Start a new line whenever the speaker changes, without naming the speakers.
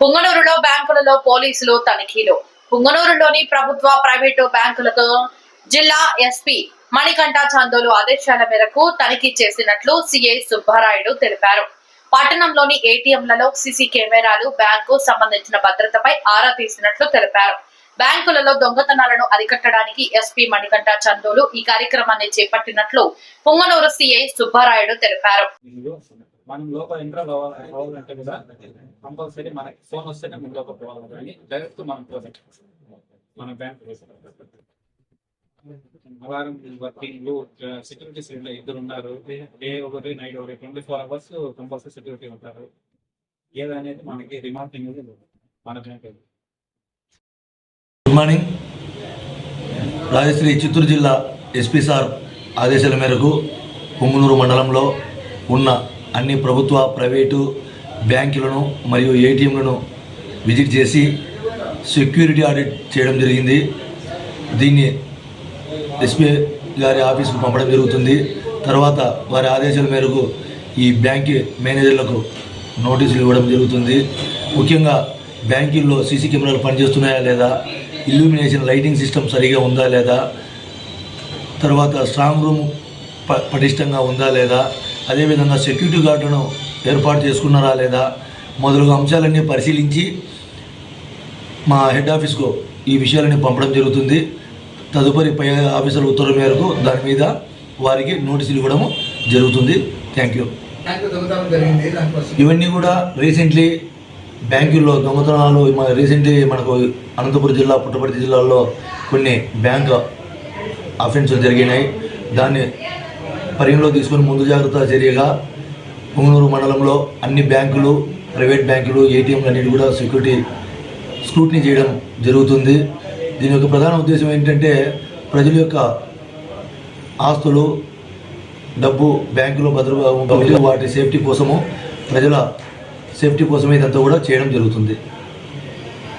పుంగనూరులో బ్యాంకులలో పోలీసులు తనిఖీలు. పుంగనూరులోని ప్రభుత్వ ప్రైవేటు బ్యాంకులకు జిల్లా ఎస్పీ మణికంఠ చందోలు ఆదేశాల మేరకు తనిఖీ చేసినట్లు సిఐ సుబ్బారాయుడు తెలిపారు. పట్టణంలోని ఏటీఎంలలో సీసీ కెమెరాలు బ్యాంకు సంబంధించిన భద్రతపై ఆరా తీసినట్లు తెలిపారు. బ్యాంకులలో దొంగతనాలను అరికట్టడానికి ఎస్పీ మణికంఠ చందోలు ఈ కార్యక్రమాన్ని చేపట్టినట్లు పుంగనూరు సిఐ సుబ్బారాయుడు తెలిపారు.
మనం లోపల ఎంటర్ కావాలంటే కూడా కంపల్సరీ మనకి ఫోన్ వస్తేనే మనం పోవాలి కానీ డైరెక్ట్ మనం పోతాం మన bank alarm working security side ఇద్దరు ఉన్నారు. డే ఒకటి నైట్ ఒకటి twenty four hours compulsory security ఉంటారు. ఏదనేది మనకి రిమార్కింగ్ మన bank
good morning Rajashri Chittoor జిల్లా ఎస్పీ సార్ ఆదేశాల మేరకు పొంగునూరు మండలంలో ఉన్న అన్ని ప్రభుత్వ ప్రైవేటు బ్యాంకులను మరియు ఏటీఎంలను విజిట్ చేసి సెక్యూరిటీ ఆడిట్ చేయడం జరిగింది. దీన్ని ఎస్పీ గారి ఆఫీస్కు పంపడం జరుగుతుంది. తర్వాత వారి ఆదేశాల మేరకు ఈ బ్యాంక్ మేనేజర్లకు నోటీసులు ఇవ్వడం జరుగుతుంది. ముఖ్యంగా బ్యాంకుల్లో సీసీ కెమెరాలు పనిచేస్తున్నాయా లేదా? ఇల్యూమినేషన్ లైటింగ్ సిస్టమ్ సరిగా ఉందా లేదా? తర్వాత స్ట్రాంగ్ రూమ్ ప పటిష్టంగా ఉందా లేదా? అదేవిధంగా సెక్యూరిటీ గార్డులను ఏర్పాటు చేసుకున్నారా లేదా మొదలగు అంశాలన్నీ పరిశీలించి మా హెడ్ ఆఫీస్కు ఈ విషయాలని పంపడం జరుగుతుంది. తదుపరి పై ఆఫీసర్ ఉత్తర్వు మేరకు దాని మీద వారికి నోటీసులు ఇవ్వడం జరుగుతుంది. Thank you. ఇవన్నీ కూడా రీసెంట్లీ బ్యాంకుల్లో దొంగతనాలు మన రీసెంట్లీ మనకు అనంతపురం జిల్లా పుట్టపర్తి జిల్లాల్లో కొన్ని బ్యాంక్ అఫెన్సులు జరిగినాయి. దాన్ని పరిగణలో తీసుకొని ముందు జాగ్రత్త చర్యగా పొంగనూరు మండలంలో అన్ని బ్యాంకులు ప్రైవేట్ బ్యాంకులు ఏటీఎంలు అన్నిటి కూడా సెక్యూరిటీ స్క్రూటినీ చేయడం జరుగుతుంది. దీని యొక్క ప్రధాన ఉద్దేశం ఏంటంటే ప్రజల యొక్క ఆస్తులు డబ్బు బ్యాంకులో భద్ర వాటి సేఫ్టీ కోసము ప్రజల సేఫ్టీ కోసమే ఇదంతా కూడా చేయడం జరుగుతుంది.